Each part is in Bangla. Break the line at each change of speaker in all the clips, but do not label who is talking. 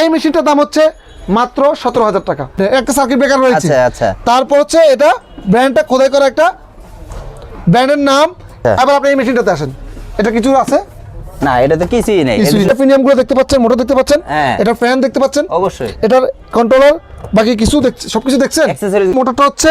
এই মেশিনটার দাম হচ্ছে মাত্র সতেরো হাজার টাকা। একটা সার্কিট ব্রেকার রয়েছে।
আচ্ছা, আচ্ছা।
তারপর হচ্ছে এটা ব্র্যান্ডটা খোদাই করা একটা ব্র্যান্ডের নাম।
হ্যাঁ।
এবার আপনি এই মেশিনটাতে আসেন। এটা কিছু আছে?
না এটা তো কিছুই নেই। এটা
ফিনিয়ামগুলো দেখতে পাচ্ছেন মোটর দেখতে পাচ্ছেন
হ্যাঁ।
এটা ফ্যান দেখতে পাচ্ছেন।
অবশ্যই।
এটার কন্ট্রোলার বাকি কিছু দেখছে দেখছেন? মোটরটা হচ্ছে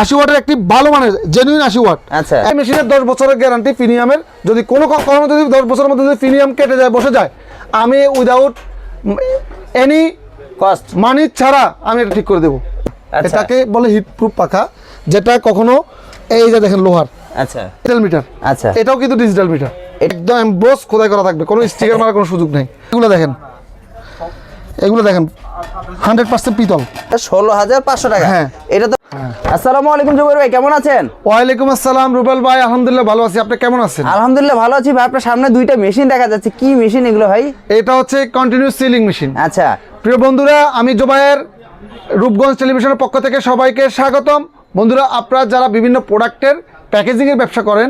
আশি ওয়াটের একটি ভালো মানের জেনুইন আশি ওয়াট।
আচ্ছা।
এই মেশিনের দশ বছরের গ্যারান্টি যদি কোনো কারণে যদি দশ বছরের মধ্যে যদি ফিনিয়াম কেটে যায় বসে যায় আমি উইদাউট এনি
কস্ট
মানি ছাড়া আমি এটা ঠিক করে দেবো।
আচ্ছা।
এটাকে বলে হিট প্রুফ পাখা যেটা কখনো এই যে দেখেন লোহার।
আচ্ছা।
ডিজিটাল মিটার
আচ্ছা।
এটাও কিন্তু ডিজিটাল মিটার একদম এমবোস খোদাই করা থাকবে কোনো স্টিকার মারার কোনো সুযোগ নেই। এগুলো দেখেন। এগুলো দেখেন। হান্ড্রেড পার্সেন্ট পিতল।
ষোলো হাজার পাঁচশো টাকা।
হ্যাঁ।
এটা তো আসসালামু আলাইকুম জুবাইর ভাই কেমন আছেন?
ওয়ালাইকুম আসসালাম রুবেল ভাই আলহামদুলিল্লাহ ভালো আছি। আপনি কেমন আছেন?
আলহামদুলিল্লাহ ভালো আছি ভাই। আপনার সামনে দুইটা মেশিন দেখা যাচ্ছে। কি মেশিন এগুলো ভাই?
এটা হচ্ছে কন্টিনিউস সিলিং মেশিন
আচ্ছা।
প্রিয় বন্ধুরা আমি জোবাইয়ের রূপগঞ্জ টেলিভিশনের পক্ষ থেকে সবাইকে স্বাগতম। বন্ধুরা আপনারা যারা বিভিন্ন প্রোডাক্টের প্যাকেজিংয়ের ব্যবসা করেন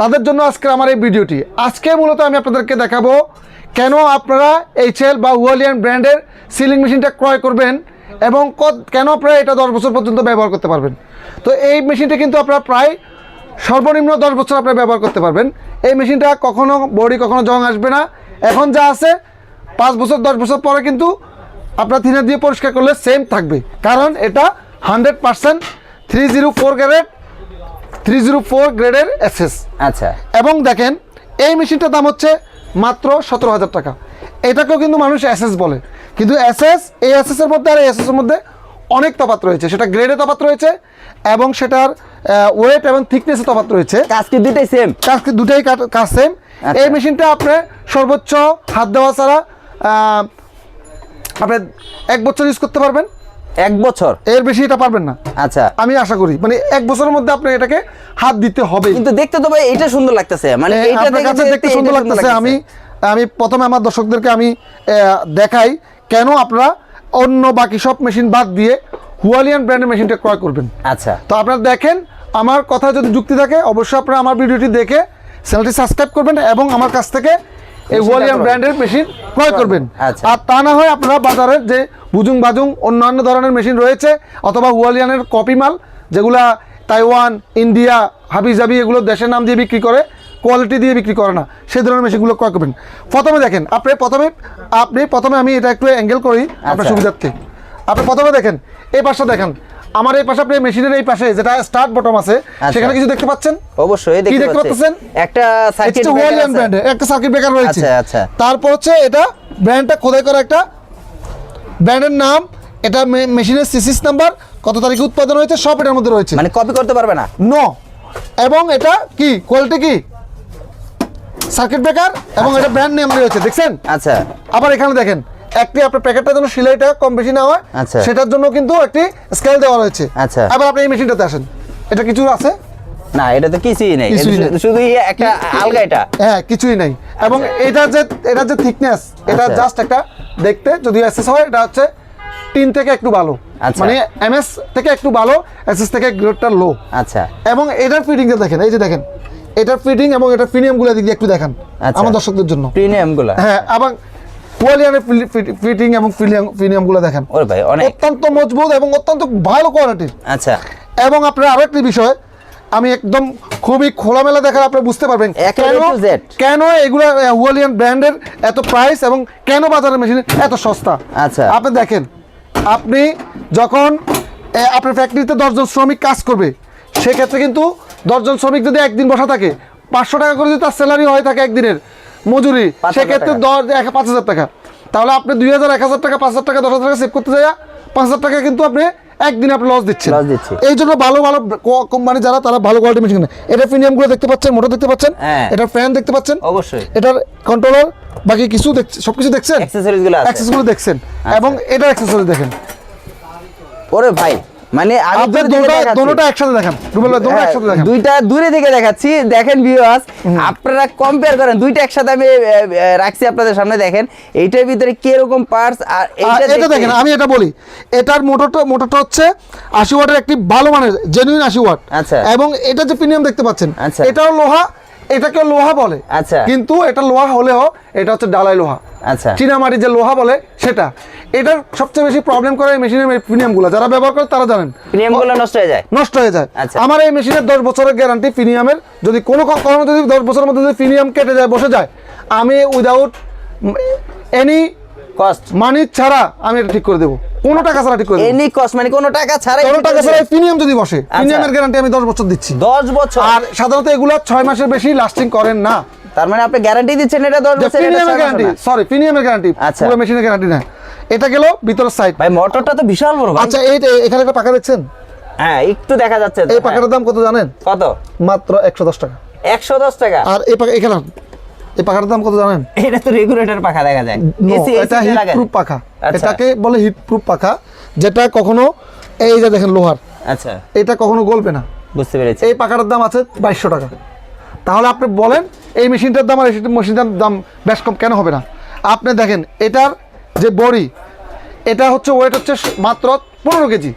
তাদের জন্য আজকে আমার এই ভিডিওটি। আজকে মূলত আমি আপনাদেরকে দেখাবো কেন আপনারা এইচএল বা ওয়ালিয়ান ব্র্যান্ডের সিলিং মেশিনটা ক্রয় করবেন। এবং কত- কেন আপনারা এটা দশ বছর পর্যন্ত ব্যবহার করতে পারবেন? তো এই মেশিনটা কিন্তু আপনারা প্রায় সর্বনিম্ন দশ বছর আপনারা ব্যবহার করতে পারবেন। এই মেশিনটা কখনো বডি কখনো জং আসবে না। এখন যা আছে পাঁচ বছর দশ বছর পরে কিন্তু আপনার থিনার দিয়ে পরিষ্কার করলে সেম থাকবে। কারণ এটা hundred percent three zero four গ্রেডের থ্রি জিরো ফোর গ্রেডের এসএস
আচ্ছা।
এবং দেখেন এই মেশিনটার দাম হচ্ছে মাত্র সতেরো হাজার টাকা। এটাকেও কিন্তু মানুষ এসএস বলে। কিন্তু এসএস এই এর মধ্যে আর এসএস এর মধ্যে অনেক তফাত রয়েছে। সেটা গ্রেডে তফাত রয়েছে এবং সেটার ওয়েট এবং থিকনেসে তফাত রয়েছে।
কাজ দুটাই সেম
কাজকে দুটাই কাজ সেম
আচ্ছা।
এই মেশিনটা আপনি সর্বোচ্চ হাত দেওয়া ছাড়া আপনি এক বছর ইউজ করতে পারবেন।
এক বছর?
এর বেশি এটা পারবেন না।
আচ্ছা।
আমি আশা করি। মানে এক বছরের মধ্যে আপনি এটাকে হাত দিতে হবে
কিন্তু দেখতে তো ভাই এটা সুন্দর লাগতেছে। মানে
এ,
এইটা
আপনার কাছে দেখতে সুন্দর লাগতেছে। আমি আমি প্রথমে আমার দর্শকদেরকে আমি দেখাই। কেন আপনারা অন্য বাকি সব মেশিন বাদ দিয়ে হুয়ালিয়ান ব্র্যান্ডের মেশিনটা ক্রয় করবেন?
আচ্ছা।
তো আপনারা দেখেন আমার কথা যদি যুক্তি থাকে অবশ্যই আপনারা আমার ভিডিওটি দেখে চ্যানেলটি সাবস্ক্রাইব করবেন এবং আমার কাছ থেকে এই ওয়ালিয়ান ব্র্যান্ডের মেশিন ক্রয় করবেন।
আচ্ছা।
আর তা না হয় আপনারা বাজারের যে বুজুং বাজুং অন্যান্য ধরনের মেশিন রয়েছে অথবা ওয়ালিয়ানের কপি মাল যেগুলা তাইওয়ান ইন্ডিয়া হাবিজাবি এগুলো দেশের নাম দিয়ে বিক্রি করে কোয়ালিটি দিয়ে বিক্রি করে না। সেই ধরনের মেশিনগুলো ক্রয় করবেন। প্রথমে দেখেন আপনি প্রথমে আপনি প্রথমে আমি এটা একটু অ্যাঙ্গেল করি আপনার
আচ্ছা।
সুবিধার্থে। আপনি প্রথমে দেখেন এই পাশটা দেখেন। আমার এই পাশে আপনি মেশিনের এই পাশে যেটা স্টার্ট বটম আছে
আচ্ছা।
সেখানে কিছু দেখতে পাচ্ছেন?
অবশ্যই
কি
দেখতে
পাচ্ছেন?
একটা সার্কিট
ওয়ালিয়ান একটা সার্কিট ব্রেকার রয়েছে।
আচ্ছা, আচ্ছা।
তারপর হচ্ছে এটা ব্র্যান্ডটা খোদাই করা একটা ব্র্যান্ডের নাম এটা মেশিনের সিসিস নাম্বার কত তারিখে উৎপাদন হয়েছে সব এটার মধ্যে রয়েছে।
মানে কপি করতে পারবে না?
নো এবং এটা কি? কোয়ালিটি কি? সার্কিট ব্রেকার এবং এটা ব্র্যান্ড নেম রয়েছে দেখছেন?
আচ্ছা।
আবার এখানে দেখেন একটি আপনার প্যাকেটটার জন্য সেলাইটা কম বেশি না হয়
আচ্ছা।
সেটার জন্য কিন্তু একটি স্কেল দেওয়া রয়েছে।
আচ্ছা।
আবার আপনি এই মেশিনটাতে আসেন। এটা কিছু আছে?
না এটা তো কিছুই নেই। শুধু- একটা আলগা এটা।
হ্যাঁ কিছুই নাই। এবং এটা যে এটা যে থিকনেস এটা
আচ্ছা।
জাস্ট একটা দেখতে যদি এসএস হয় এটা হচ্ছে তিন থেকে একটু ভালো।
আচ্ছা।
মানে এমএস থেকে একটু ভালো এসএস থেকে গ্রেডটা লো
আচ্ছা।
এবং এটার ফিটিংটা দেখেন এই যে দেখেন এটার ফিটিং এবং এটার প্রিমিয়ামগুলো দিক দিয়ে একটু দেখান
আচ্ছা।
আমার দর্শকদের জন্য।
প্রিমিয়ামগুলা
হ্যাঁ এবং কোয়ালিয়ানের ফিটিং এবং প্রিমিয়ামগুলো দেখেন।
ওরে ভাই অনেক।
অত্যন্ত মজবুত এবং অত্যন্ত ভালো কোয়ালিটির
আচ্ছা।
এবং আপনার আরও একটি বিষয় আমি একদম খুবই খোলামেলা দেখার আপনি বুঝতে পারবেন কেন এগুলো ওয়ালিয়ান ব্র্যান্ডের এত প্রাইস এবং কেন বাজারের মেশিন এত সস্তা?
আচ্ছা।
আপনি দেখেন আপনি যখন আপনার ফ্যাক্টরিতে দশজন শ্রমিক কাজ করবে সেক্ষেত্রে কিন্তু দশজন শ্রমিক যদি একদিন বসা থাকে পাঁচশো টাকা করে যদি তার স্যালারি হয়ে থাকে একদিনের মজুরি সেক্ষেত্রে দশ পাঁচ হাজার টাকা। তাহলে আপনি দুই হাজার এক হাজার টাকা পাঁচ হাজার টাকা দশ হাজার টাকা সেভ করতে যায় পাঁচ হাজার টাকা কিন্তু আপনি একদিনে আপনি লস দিচ্ছেন। এই জন্য ভালো ভালো কোম্পানি যারা তারা ভালো কোয়ালিটি মেশিন এটা প্রিমিয়ামগুলো দেখতে পাচ্ছেন মোটর দেখতে পাচ্ছেন
হ্যাঁ।
এটার ফ্যান দেখতে পাচ্ছেন
অবশ্যই।
এটার কন্ট্রোলার বাকি কিছু সবকিছু দেখছেন? অ্যাক্সেসরিজগুলো দেখছেন। এবং এটার অ্যাক্সেসরি দেখেন।
ওরে ভাই মানে আমি
আপনি
দূরে থেকে
দুটোটা
দেখাচ্ছি।
দুটোটা একসাথে দেখান। রুবেল ভাই একসাথে দেখান।
দুইটা দূরে থেকে দেখাচ্ছি। দেখেন ভিউয়ার্স আপনারা কম্পেয়ার করেন দুইটা একসাথে আমি রাখছি আপনাদের সামনে দেখেন। এইটার ভিতরে কি রকম পার্টস আর এইটা
এটা দেখেন আমি এটা বলি। এটার মোটরটা মোটরটা হচ্ছে আশি ওয়াটের একটি ভালো মানের জেনুইন আশি ওয়াট।
আচ্ছা।
এবং এটা যে প্রিমিয়াম দেখতে পাচ্ছেন
আচ্ছা।
এটাও লোহা এটাকে লোহা বলে।
আচ্ছা।
কিন্তু এটা লোহা হলেও এটা হচ্ছে ডালাই লোহা।
আচ্ছা।
চীনামাটি যে লোহা বলে সেটা। এটার সবচেয়ে বেশি প্রবলেম করে এই মেশিনের প্রিমিয়ামগুলো যারা ব্যবহার করে তারা জানেন।
প্রিমিয়ামগুলো নষ্ট হয়ে যায়।
নষ্ট হয়ে যায়।
আচ্ছা।
আমার এই মেশিনের দশ বছরের গ্যারান্টি প্রিমিয়ামের যদি কোনো কখনো যদি দশ বছরের মধ্যে যদি প্রিমিয়াম কেটে যায় বসে যায় আমি উইদাউট এনি
কস্ট
মানি ছাড়া আমি এটা ঠিক করে দেবো। কোনো টাকা ছাড়া ঠিক করে দেবো।
এনি কস্ট মানে কোনো টাকা ছাড়াই
কোনো টাকা ছাড়া প্রিমিয়াম যদি বসে
আচ্ছা।
প্রিমিয়ামের গ্যারান্টি আমি দশ বছর দিচ্ছি।
10 বছর।
আর সাধারণত এগুলো ছয় মাসের বেশি লাস্টিং করেন না।
তার মানে আপনি গ্যারান্টি দিচ্ছেন এটা 10 বছর
প্রিমিয়ামের গ্যারান্টি সরি প্রিমিয়ামের গ্যারান্টি
আচ্ছা।
পুরো মেশিনের গ্যারান্টি না। এটা গেল ভিতরের সাইড
ভাই মোটরটা তো বিশাল বড়
আচ্ছা এই এখানে একটা পাকা দেখছেন?
হ্যাঁ একটু দেখা যাচ্ছে।
এই। পাকাটার দাম কত জানেন?
কত?
মাত্র একশো দশ টাকা।
110 টাকা।
আর এই পাকা এখানে এই পাখাটার দাম কত জানেন?
এটা তো রেগুলেটর পাখা দেখা যায়।
এটা হিট প্রুফ পাখা।
আচ্ছা।
এটাকে বলে হিট প্রুফ পাখা যেটা কখনো এই যে দেখেন লোহার
আচ্ছা।
এটা কখনো গলবে না।
বুঝতে পেরেছি।
এই পাখাটার দাম আছে বাইশশো টাকা। তাহলে আপনি বলেন এই মেশিনটার দাম আর এই মেশিনটার দাম বেশ কম কেন হবে না? আপনি দেখেন এটার যে বড়ি এটা হচ্ছে ওয়েট হচ্ছে মাত্র পনেরো কেজি।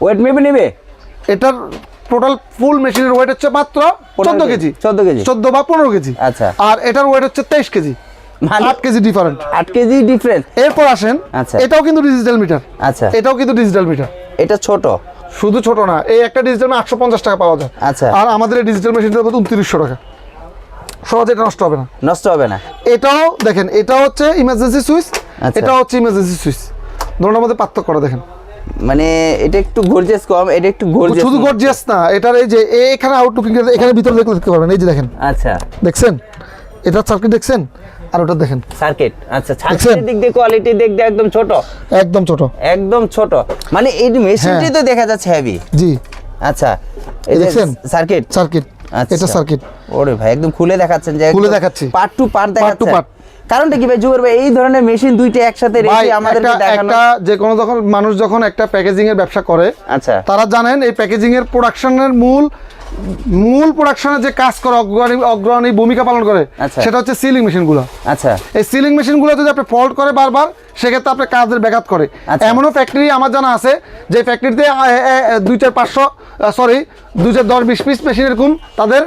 ওয়েট মেপে নেবে?
এটার টোটাল ফুল মেশিনের ওয়েট হচ্ছে মাত্র চোদ্দ কেজি।
14 কেজি।
চোদ্দ বা পনেরো কেজি।
আচ্ছা।
আর এটার ওয়েট হচ্ছে তেইশ কেজি।
মানে-
আট কেজি ডিফারেন্ট
8 কেজি ডিফারেন্স
এরপর আসেন
আচ্ছা।
এটাও কিন্তু ডিজিটাল মিটার
আচ্ছা।
এটাও কিন্তু ডিজিটাল মিটার
এটা ছোট?
শুধু ছোট না এই একটা ডিজিটাল আটশো পঞ্চাশ টাকা পাওয়া যায়।
আচ্ছা।
আর আমাদের এই ডিজিটাল উনত্রিশশো টাকা। সহজে এটা নষ্ট হবে না।
নষ্ট হবে না।
এটাও দেখেন এটা হচ্ছে ইমার্জেন্সি সুইচ। এটা হচ্ছে ইমার্জেন্সি সুইচ দুটোর মধ্যে পার্থক্য করা দেখেন।
মানে এটা একটু গর্জিয়াস কম এটা একটু গর্জিয়াস
শুধু গর্জিয়াস না এটার এই যে এখানে আউটলুকিং এখানে ভিতরে দেখলে দেখতে পারবেন। এই যে দেখেন।
আচ্ছা।
দেখছেন? এটা সার্কিট দেখছেন? আর ওটা দেখেন।
সার্কিট আচ্ছা? সার্কিটের দিক দিয়ে কোয়ালিটি দিক দিয়ে একদম ছোট।
একদম ছোট।
একদম ছোট। মানে এই মেশিনটি
হ্যাঁ।
তো দেখা যাচ্ছে হেভি
জি।
আচ্ছা। এই
দেখছেন?
সার্কিট
সার্কিট
আচ্ছা।
এটা সার্কিট
ওরে ভাই একদম খুলে দেখাচ্ছেন যে
খুলে দেখাচ্ছি।
পার্ট টু পার্ট দেখাচ্ছেন
part।
কারণটা কি ভাই? ভাই এই ধরনের মেশিন দুইটা একসাথে রেখে আমাদেরকে দেখানো
একটা যে কোনো যখন মানুষ যখন একটা প্যাকেজিং এর ব্যবসা করে
আচ্ছা।
তারা জানেন এই প্যাকেজিং এর প্রোডাকশনের মূল মূল প্রোডাকশনের যে কাজ করে অগ্রণী অগ্রণী ভূমিকা পালন করে
আচ্ছা।
সেটা হচ্ছে সিলিং মেশিনগুলো
আচ্ছা।
এই সিলিং মেশিনগুলো যদি আপনি ফল্ট করে বারবার সেক্ষেত্রে আপনার কাজের ব্যাঘাত করে।
আচ্ছা।
এমনও ফ্যাক্টরি আমার জানা আছে যে ফ্যাক্টরিতে দুই চার পাঁচশো সরি দুই চার দশ বিশ পিস মেশিন এরকম তাদের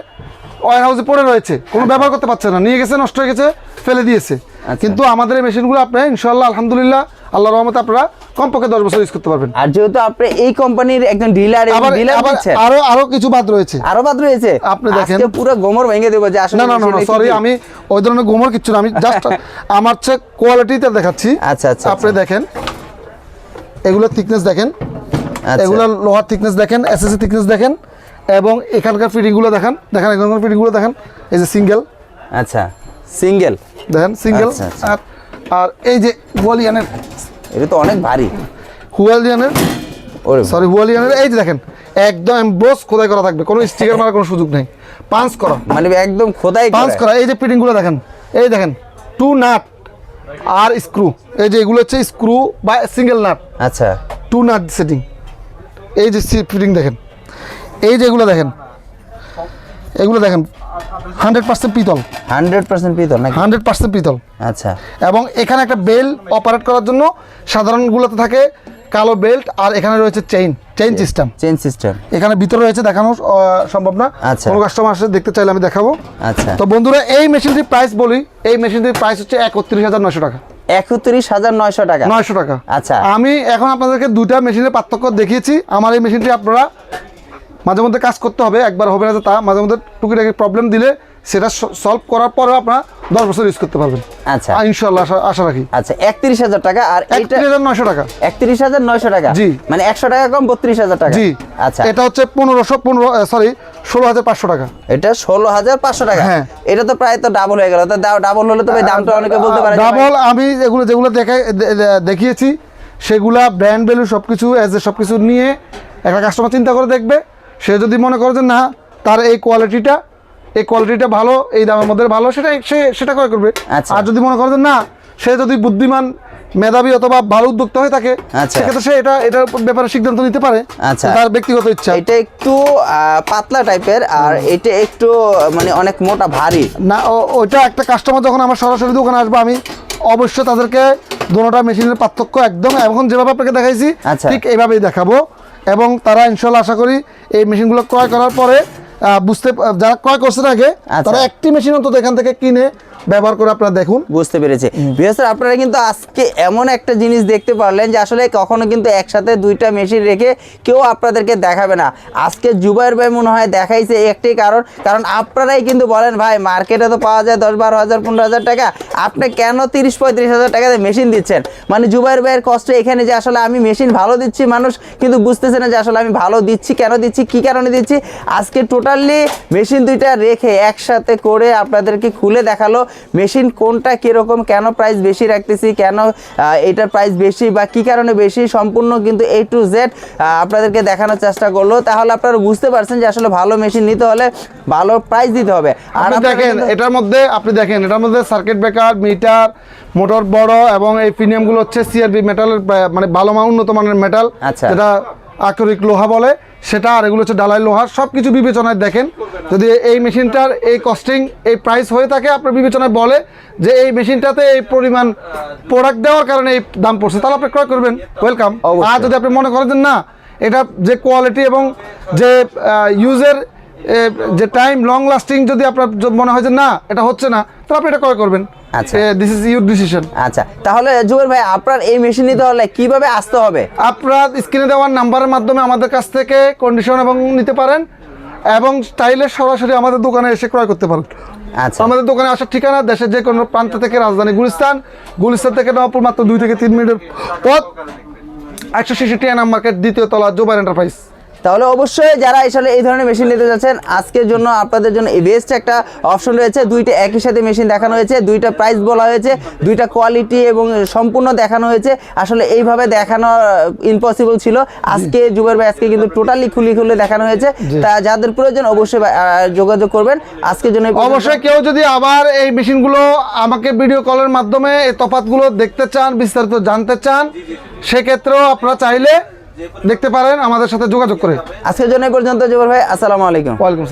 ওয়ার হাউসে পড়ে রয়েছে। কোনো ব্যবহার করতে পারছে না। নিয়ে গেছে নষ্ট হয়ে গেছে ফেলে দিয়েছে।
আচ্ছা।
কিন্তু আমাদের এই মেশিনগুলো আপনি ইনশাল্লাহ আলহামদুলিল্লাহ আল্লাহ রহমতে আপনারা কমপক্ষে দশ বছর ইউজ করতে পারবেন।
আর যেহেতু আপনি এই কোম্পানির একজন ডিলার
আরও আরও কিছু বাদ রয়েছে।
আরও বাদ রয়েছে?
আপনি দেখেন।
আজকে পুরো গোমর ভেঙে দেবো যে আসলে
না না না সরি আমি ওই ধরনের গোমর কিচ্ছু না। আমি জাস্ট আমার হচ্ছে কোয়ালিটিতে দেখাচ্ছি।
আচ্ছা, আচ্ছা,
আপনি
আচ্ছা।
দেখেন এগুলো থিকনেস দেখেন।
আচ্ছা।
এগুলো লোহার থিকনেস দেখেন এসএসসি থিকনেস দেখেন। এবং এখানকার ফিটিংগুলো দেখেন দেখেন এখানকার ফিটিংগুলো দেখেন। এই যে সিঙ্গেল
আচ্ছা সিঙ্গেল
দেখেন সিঙ্গেল
আচ্ছা, আচ্ছা।
আর আর এই যে হুয়ালিয়ানের
এটা তো অনেক ভারী।
হুয়ালিয়ানের
ওরে
সরি হুয়ালিয়ানের এই যে দেখেন একদম এমব্রোস খোদাই করা থাকবে। কোনো স্টিকার মারার কোনো সুযোগ নেই। পাঁচ করা।
মানে একদম খোদাই
পাঁচ
করা।
এই যে ফিটিংগুলো দেখেন এই দেখেন টু নাট আর স্ক্রু এই যে এগুলো হচ্ছে স্ক্রু বা সিঙ্গেল নাট
আচ্ছা।
টু নাট সেটিং এই যে ফিটিং দেখেন। এই যে এগুলো দেখেন এগুলো দেখেন হান্ড্রেড পার্সেন্ট পিতল।
হান্ড্রেড পার্সেন্ট পিতল নাকি?
হান্ড্রেড পার্সেন্ট পিতল।
আচ্ছা।
এবং এখানে একটা বেল অপারেট করার জন্য সাধারণগুলোতে থাকে কালো বেল্ট আর এখানে রয়েছে chain chain system
chain system
এখানে ভিতরে রয়েছে দেখানো সম্ভব না।
আচ্ছা।
কোনো কাস্টমার আসলে দেখতে চাইলে আমি দেখাবো।
আচ্ছা।
তো বন্ধুরা এই মেশিনটির প্রাইস বলি এই মেশিনটির প্রাইস হচ্ছে একত্রিশ হাজার নশো টাকা।
একত্রিশ হাজার নয়শো টাকা?
নয়শো টাকা।
আচ্ছা।
আমি এখন আপনাদেরকে দুটা মেশিনের পার্থক্য দেখিয়েছি। আমার এই মেশিনটি আপনারা মাঝে মধ্যে কাজ করতে হবে একবার হবে না যে তা মাঝে মধ্যে টুকিটাকি প্রবলেম দিলে সেটা সলভ করার পরেও আপনারা দশ বছর ইউজ করতে পারবেন।
আচ্ছা।
ইনশাল্লাহ আশা- রাখি।
আচ্ছা একত্রিশ হাজার টাকা আর
একত্রিশ হাজার নয়শো টাকা।
একত্রিশ হাজার নয়শো টাকা?
জি।
মানে একশো টাকা কম বত্রিশ হাজার টাকা?
জি।
আচ্ছা।
এটা হচ্ছে পনেরোশো পনেরো সরি ষোলো হাজার পাঁচশো টাকা।
এটা ষোলো হাজার পাঁচশো টাকা?
হ্যাঁ।
এটা তো প্রায় তো ডাবল হয়ে গেল। তো ডাবল হলে তো ভাই দামটা অনেকে বলতে পারে
ডাবল আমি যেগুলো যেগুলো দেখে দেখিয়েছি সেগুলা ব্র্যান্ড ভ্যালু সব কিছু অ্যাজ এ সব কিছু নিয়ে একটা কাস্টমার চিন্তা করে দেখবে। সে যদি মনে করে যে না তার এই কোয়ালিটিটা এই কোয়ালিটিটা ভালো এই দামের মধ্যে ভালো সেটা সে সেটা ক্রয় করবে
আচ্ছা।
আর যদি মনে করে যে না সে যদি বুদ্ধিমান মেধাবী অথবা ভালো উদ্যোক্তা হয়ে থাকে
আচ্ছা।
সেক্ষেত্রে সে এটা এটার ব্যাপারে সিদ্ধান্ত নিতে পারে
আচ্ছা।
তার ব্যক্তিগত ইচ্ছা
এটা একটু পাতলা টাইপের আর এটা একটু মানে অনেক মোটা ভারী
না ওইটা একটা কাস্টমার যখন আমার সরাসরি দোকানে আসবে আমি অবশ্যই তাদেরকে দুটোটা মেশিনের পার্থক্য একদম এখন যেভাবে আপনাকে দেখাইছি
আচ্ছা।
ঠিক এইভাবেই দেখাবো এবং তারা ইনশাল্লাহ আশা করি এই মেশিনগুলো ক্রয় করার পরে বুঝতে যারা ক্রয় করছে আগে
আচ্ছা।
তারা একটি মেশিন অন্তত এখান থেকে কিনে ব্যবহার করে আপনারা দেখুন।
বুঝতে পেরেছি। বিশেষ আপনারা কিন্তু আজকে এমন একটা জিনিস দেখতে পারলেন যে আসলে কখনো কিন্তু একসাথে দুইটা মেশিন রেখে কেউ আপনাদেরকে দেখাবে না। আজকে জুবাইর ভাই মনে হয় দেখাইছে একটাই কারণ। কারণ আপনারাই কিন্তু বলেন, ভাই মার্কেটে তো পাওয়া যায় দশ, বারো হাজার, পনেরো হাজার টাকা। আপনি কেন তিরিশ, পঁয়ত্রিশ হাজার টাকাতে মেশিন দিচ্ছেন? মানে জুবাইর ভাইয়ের কষ্ট এখানে যে আসলে আমি মেশিন ভালো দিচ্ছি, মানুষ কিন্তু বুঝতেছে না যে আসলে আমি ভালো দিচ্ছি, কেন দিচ্ছি, কি কারণে দিচ্ছি। আজকে টোটালি মেশিন দুইটা রেখে একসাথে করে আপনাদেরকে খুলে দেখাল। মেশিন কোনটা কীরকম কেন প্রাইস বেশি রাখতেছি কেন এটার প্রাইস বেশি বা কি কারণে বেশি সম্পূর্ণ কিন্তু এ টু জেড আপনাদেরকে দেখানোর চেষ্টা করল। তাহলে আপনারা বুঝতে পারছেন যে আসলে ভালো মেশিন নিতে হলে ভালো প্রাইস দিতে হবে। আর
আপনি দেখেন এটার মধ্যে আপনি দেখেন এটার মধ্যে সার্কিট ব্রেকার মিটার মোটর বড় এবং এই প্রিমিয়ামগুলো হচ্ছে সিআরবি মেটালের মানে ভালো উন্নত মানের মেটাল
আচ্ছা।
যেটা আকরিক লোহা বলে। সেটা আর এগুলো হচ্ছে ডালাই লোহার সব কিছু বিবেচনায় দেখেন। যদি এই মেশিনটার এই কস্টিং এই প্রাইস হয়ে থাকে আপনার বিবেচনায় বলে যে এই মেশিনটাতে এই পরিমাণ প্রোডাক্ট দেওয়ার কারণে এই দাম পড়ছে তাহলে আপনি ক্রয় করবেন। ওয়েলকাম। আর যদি আপনি মনে করেন না এটা যে কোয়ালিটি এবং যে ইউজের যে টাইম লং লাস্টিং যদি আপনার মনে হয় যে না এটা হচ্ছে না তাহলে আপনি এটা ক্রয় করবেন?
আচ্ছা।
দিস ইজ ইউর ডিসিশন
আচ্ছা তাহলে জুবের ভাই আপনার এই মেশিন নিতে হলে কীভাবে আসতে হবে?
আপনার স্ক্রিনে দেওয়ার নাম্বারের মাধ্যমে আমাদের কাছ থেকে কন্ডিশন এবং নিতে পারেন এবং স্টাইলে সরাসরি আমাদের দোকানে এসে ক্রয় করতে পারেন।
আচ্ছা।
আমাদের দোকানে আসার ঠিকানা দেশের যে কোনো প্রান্ত থেকে রাজধানী গুলিস্তান গুলিস্তান থেকে নবাবপুর মাত্র দুই থেকে তিন মিনিটের পথ একশো ছেষট্টি এনাম মার্কেট দ্বিতীয় তলা জোবার এন্টারপ্রাইজ
তাহলে অবশ্যই যারা আসলে এই ধরনের মেশিন নিতে যাচ্ছেন আজকের জন্য আপনাদের জন্য বেস্ট একটা অপশন রয়েছে। দুইটা একই সাথে মেশিন দেখানো হয়েছে দুইটা প্রাইস বলা হয়েছে দুইটা কোয়ালিটি এবং সম্পূর্ণ দেখানো হয়েছে। আসলে এইভাবে দেখানো ইম্পসিবল ছিল। আজকে যুগের ভাই আজকে কিন্তু টোটালি খুলে খুলে দেখানো হয়েছে। তা যাদের প্রয়োজন অবশ্যই যোগাযোগ করবেন। আজকের জন্য
অবশ্যই কেউ যদি আবার এই মেশিনগুলো আমাকে ভিডিও কলের মাধ্যমে এই তফাতগুলো দেখতে চান বিস্তারিত জানতে চান সেক্ষেত্রেও আপনারা চাইলে দেখতে পারেন আমাদের সাথে যোগাযোগ করে।
আজকের জন্য পর্যন্ত জুবের ভাই আসসালামু আলাইকুম।
ওয়ালাইকুম